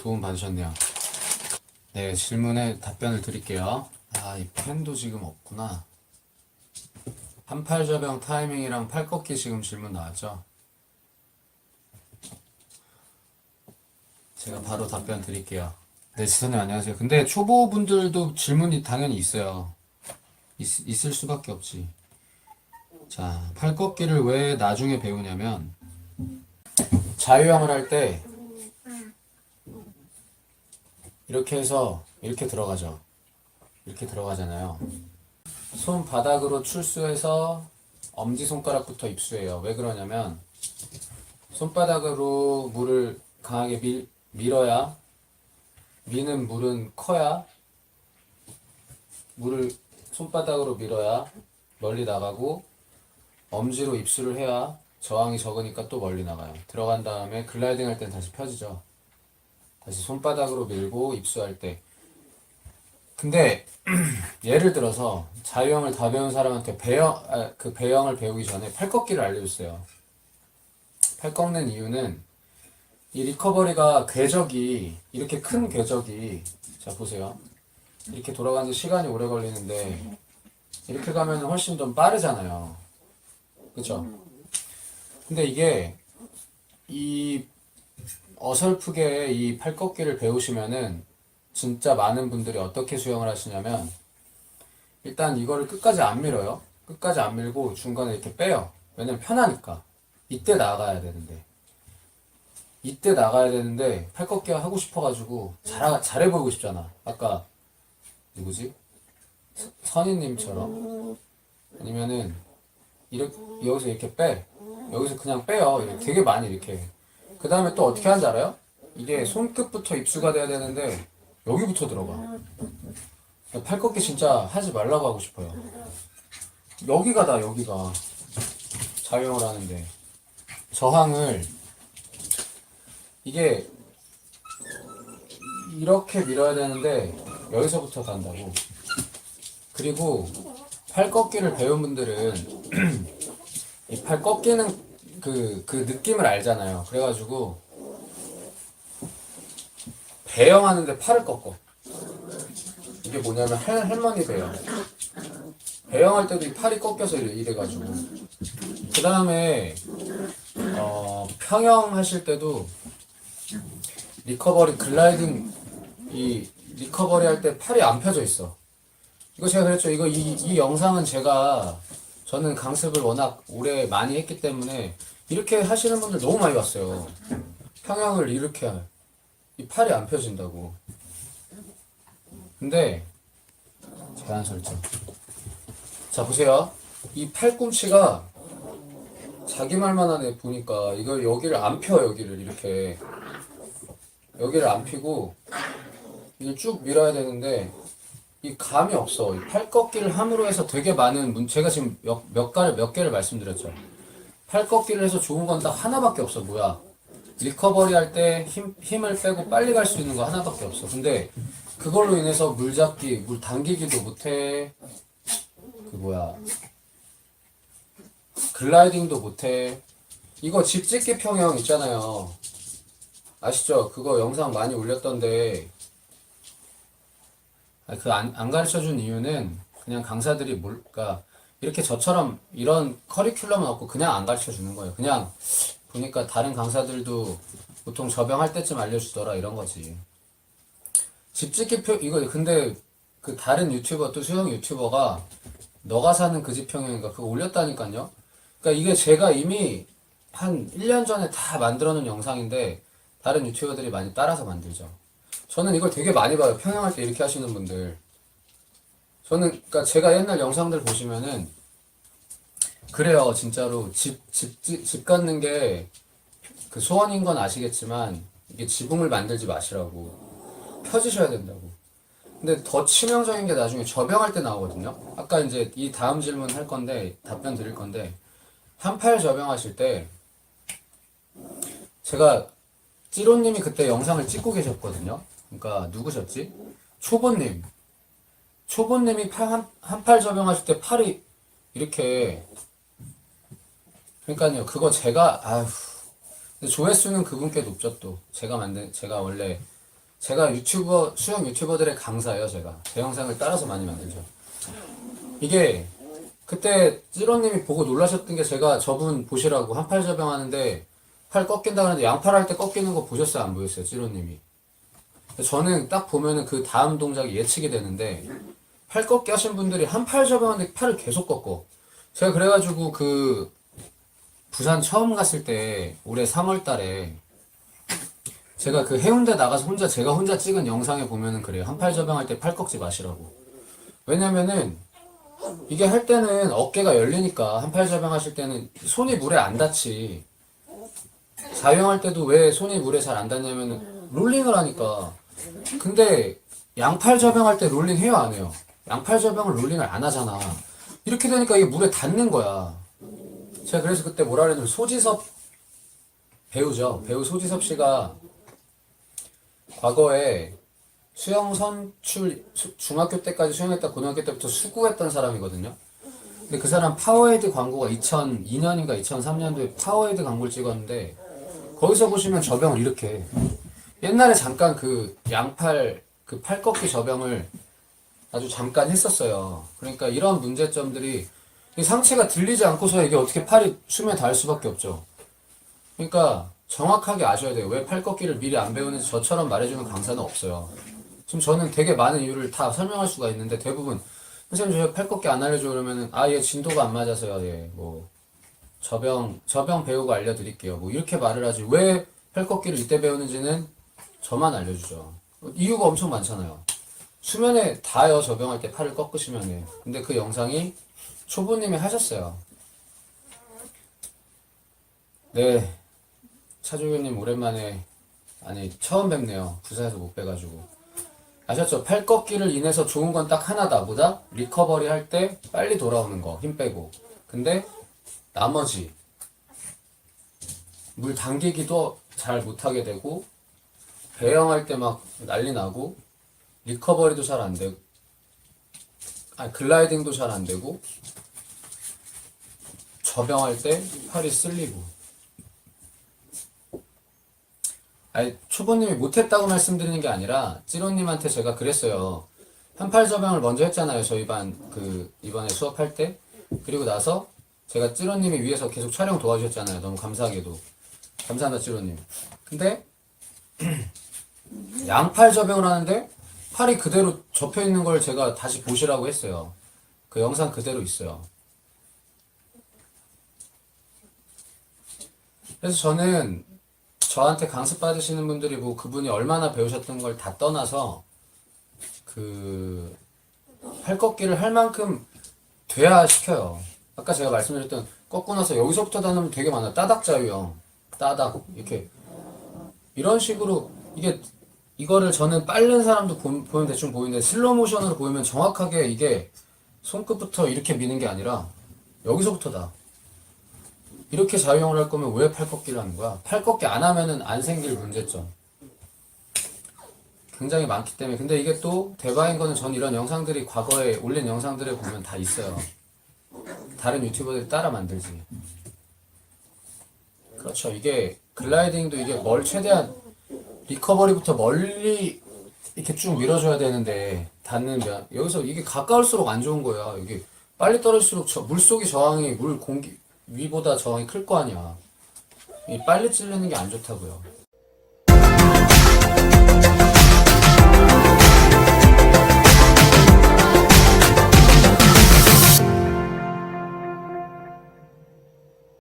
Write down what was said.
질문 받으셨네요. 네, 질문에 답변을 드릴게요. 아, 이 펜도 지금 없구나. 한팔저병 타이밍이랑 팔꺾기 지금 질문 나왔죠? 제가 바로 답변 드릴게요. 네, 지선님 안녕하세요. 근데 초보분들도 질문이 당연히 있어요. 있, 있을 수밖에 없지. 자, 팔꺾기를 왜 나중에 배우냐면, 자유형을 할 때, 이렇게 해서, 이렇게 들어가죠. 이렇게 들어가잖아요. 손 바닥으로 출수해서, 엄지손가락부터 입수해요. 왜 그러냐면, 손바닥으로 물을 강하게 밀, 밀어야, 미는 물은 커야, 물을 손바닥으로 밀어야 멀리 나가고, 엄지로 입수를 해야 저항이 적으니까 또 멀리 나가요. 들어간 다음에 글라이딩 할 땐 다시 펴지죠. 다시 손바닥으로 밀고 입수할 때. 근데 예를 들어서 자유형을 다 배운 사람한테 배영 아, 그 배영을 배우기 전에 팔 꺾기를 알려줬어요. 팔 꺾는 이유는 이 리커버리가 궤적이 이렇게 큰 궤적이 자 보세요. 이렇게 돌아가는 시간이 오래 걸리는데 이렇게 가면 훨씬 좀 빠르잖아요. 그죠? 근데 이게 이 어설프게 이 팔꺾기를 배우시면은 진짜 많은 분들이 어떻게 수영을 하시냐면 일단 이거를 끝까지 안 밀어요. 끝까지 안 밀고 중간에 이렇게 빼요. 왜냐면 편하니까. 이때 나가야 되는데. 이때 나가야 되는데 팔꺾기가 하고 싶어가지고 잘, 잘해 보이고 싶잖아. 아까 누구지? 서- 선희님처럼 아니면은 이렇게 여기서 이렇게 빼 여기서 그냥 빼요 되게 많이 이렇게 그 다음에 또 어떻게 하는지 알아요? 이게 손끝부터 입수가 돼야 되는데 여기부터 들어가. 팔 꺾기 진짜 하지 말라고 하고 싶어요. 여기가 다 여기가 자유형을 하는데 저항을 이게 이렇게 밀어야 되는데 여기서부터 간다고. 그리고 팔 꺾기를 배운 분들은 이 팔 꺾이는 그, 그 느낌을 알잖아요. 그래가지고 배영하는데 팔을 꺾어. 이게 뭐냐면 할, 할머니 배영. 배영할 때도 이 팔이 꺾여서 이래, 이래가지고. 그 다음에 어, 평영 하실 때도 리커버리 글라이딩 이 리커버리 할 때 팔이 안 펴져 있어. 이거 제가 그랬죠. 이거 이, 이 영상은 제가 저는 강습을 워낙 오래 많이 했기 때문에 이렇게 하시는 분들 너무 많이 봤어요. 평양을 이렇게 하- 이 팔이 안 펴진다고. 근데 제한 설정. 자 보세요. 이 팔꿈치가 자기 말만 하네 보니까 이걸 여기를 안 펴 여기를 이렇게 여기를 안 피고 이걸 쭉 밀어야 되는데 이 감이 없어. 이 팔꺾기를 함으로 해서 되게 많은 문, 제가 지금 몇, 몇 가를, 몇 개를 말씀드렸죠. 팔꺾기를 해서 좋은 건 딱 하나밖에 없어. 뭐야. 리커버리 할 때 힘, 힘을 빼고 빨리 갈 수 있는 거 하나밖에 없어. 근데 그걸로 인해서 물 잡기, 물 당기기도 못해. 그 뭐야. 글라이딩도 못해. 이거 집 짓기 평형 있잖아요. 아시죠? 그거 영상 많이 올렸던데 그안 안 가르쳐 준 이유는 그냥 강사들이 뭘, 그러니까 이렇게 저처럼 이런 커리큘럼은 없고 그냥 안 가르쳐 주는 거예요. 그냥 보니까 다른 강사들도 보통 저병할 때쯤 알려주더라 이런 거지. 집짓기 표 이거 근데 그 다른 유튜버 또 수영 유튜버가 너가 사는 그집 평형인가 그거 올렸다니까요. 그러니까 이게 제가 이미 한 1년 전에 다 만들어 놓은 영상인데 다른 유튜버들이 많이 따라서 만들죠. 저는 이걸 되게 많이 봐요. 평양할 때 이렇게 하시는 분들. 저는, 그니까 제가 옛날 영상들 보시면은, 그래요. 진짜로. 집, 집, 집, 집 갖는 게 그 소원인 건 아시겠지만, 이게 지붕을 만들지 마시라고. 펴지셔야 된다고. 근데 더 치명적인 게 나중에 저병할 때 나오거든요. 아까 이제 이 다음 질문 할 건데, 답변 드릴 건데, 한팔 저병하실 때, 제가 찌로님이 그때 영상을 찍고 계셨거든요. 그러니까 누구셨지? 초보님. 초보님이 팔, 한, 한팔 접영하실 때 팔이 이렇게 그러니까요. 그거 제가 아휴. 조회수는 그분께 높죠 또. 제가 만든 제가 원래 제가 유튜버 수영 유튜버들의 강사예요 제가 제 영상을 따라서 많이 만들죠 이게 그때 찌로님이 보고 놀라셨던 게 제가 저분 보시라고 한팔 저병하는데 팔 꺾인다 그러는데 양팔 할 때 꺾이는 거 보셨어요 안 보였어요 찌로님이 저는 딱 보면은 그 다음 동작이 예측이 되는데 팔 꺾기 하신 분들이 한 팔 접었는데 팔을 계속 꺾어. 제가 그래가지고 그 부산 처음 갔을 때 올해 3월 달에 제가 그 해운대 나가서 혼자 제가 혼자 찍은 영상에 보면은 그래요. 한 팔 접영할 때 팔 꺾지 마시라고. 왜냐면은 이게 할 때는 어깨가 열리니까 한 팔 접영하실 때는 손이 물에 안 닿지. 자유형할 때도 왜 손이 물에 잘 안 닿냐면은 롤링을 하니까. 근데 양팔 접영할 때 롤링 해요 안 해요? 양팔 접영을 롤링을 안 하잖아. 이렇게 되니까 이게 물에 닿는 거야. 제가 그래서 그때 뭐라 그랬냐면 소지섭 배우죠. 배우 소지섭 씨가 과거에 수영 선출 수- 중학교 때까지 수영했다 고등학교 때부터 수구했던 사람이거든요. 근데 그 사람 파워헤드 광고가 2002년인가 2003년도에 파워헤드 광고를 찍었는데 거기서 보시면 저병을 이렇게 해. 옛날에 잠깐 그 양팔 그 팔꺾기 저병을 아주 잠깐 했었어요. 그러니까 이런 문제점들이 이 상체가 들리지 않고서 이게 어떻게 팔이 수면에 닿을 수밖에 없죠. 그러니까 정확하게 아셔야 돼요. 왜 팔꺾기를 미리 안 배우는지 저처럼 말해주는 강사는 없어요. 지금 저는 되게 많은 이유를 다 설명할 수가 있는데 대부분 선생님 저 팔꺾기 안 알려줘 그러면은 아얘 진도가 안 맞아서요. 예 뭐 저병 저병 배우고 알려드릴게요. 뭐 이렇게 말을 하지 왜 팔꺾기를 이때 배우는지는 저만 알려주죠. 이유가 엄청 많잖아요. 수면에 닿아요 저병할 때 팔을 꺾으시면은. 근데 그 영상이 초보님이 하셨어요. 네, 차조교님 오랜만에 아니 처음 뵙네요. 부산에서 못 뵈가지고 아셨죠? 팔 꺾기를 인해서 좋은 건 딱 하나다. 뭐다? 리커버리 할 때 빨리 돌아오는 거, 힘 빼고. 근데 나머지 물 당기기도 잘 못하게 되고 배영할 때 막 난리 나고 리커버리도 잘 안 되고 아니 글라이딩도 잘 안 되고 저병할 때 팔이 쓸리고. 아니 초보님이 못했다고 말씀드리는 게 아니라 찌로님한테 제가 그랬어요. 한팔 저병을 먼저 했잖아요 저희 반 그 이번에 수업할 때. 그리고 나서 제가 찌로님이 위에서 계속 촬영 도와주셨잖아요. 너무 감사하게도. 감사합니다 찌로님. 근데 양팔 저병을 하는데 팔이 그대로 접혀 있는 걸 제가 다시 보시라고 했어요. 그 영상 그대로 있어요. 그래서 저는 저한테 강습 받으시는 분들이 뭐 그분이 얼마나 배우셨던 걸 다 떠나서 그 팔꺾기를 할 만큼 돼야 시켜요. 아까 제가 말씀드렸던 꺾고 나서 여기서부터 다누면 되게 많아. 따닥 자유형, 따닥 이렇게 이런 식으로 이게 이거를 저는 빠른 사람도 보, 보면 대충 보이는데 슬로우 모션으로 보이면 정확하게 이게 손끝부터 이렇게 미는 게 아니라 여기서부터다. 이렇게 자유형을 할 거면 왜 팔꺾기를 하는 거야? 팔꺾기 안 하면은 안 생길 문제점. 굉장히 많기 때문에 근데 이게 또 대박인 거는 전 이런 영상들이 과거에 올린 영상들을 보면 다 있어요. 다른 유튜버들이 따라 만들지. 그렇죠. 이게 글라이딩도 이게 뭘 최대한 리커버리부터 멀리 이렇게 쭉 밀어줘야 되는데 닿는 면 여기서 이게 가까울수록 안 좋은 거야. 이게 빨리 떨어질수록 저, 물속의 저항이 물 공기 위보다 저항이 클 거 아니야. 이 빨리 찌르는 게 안 좋다고요.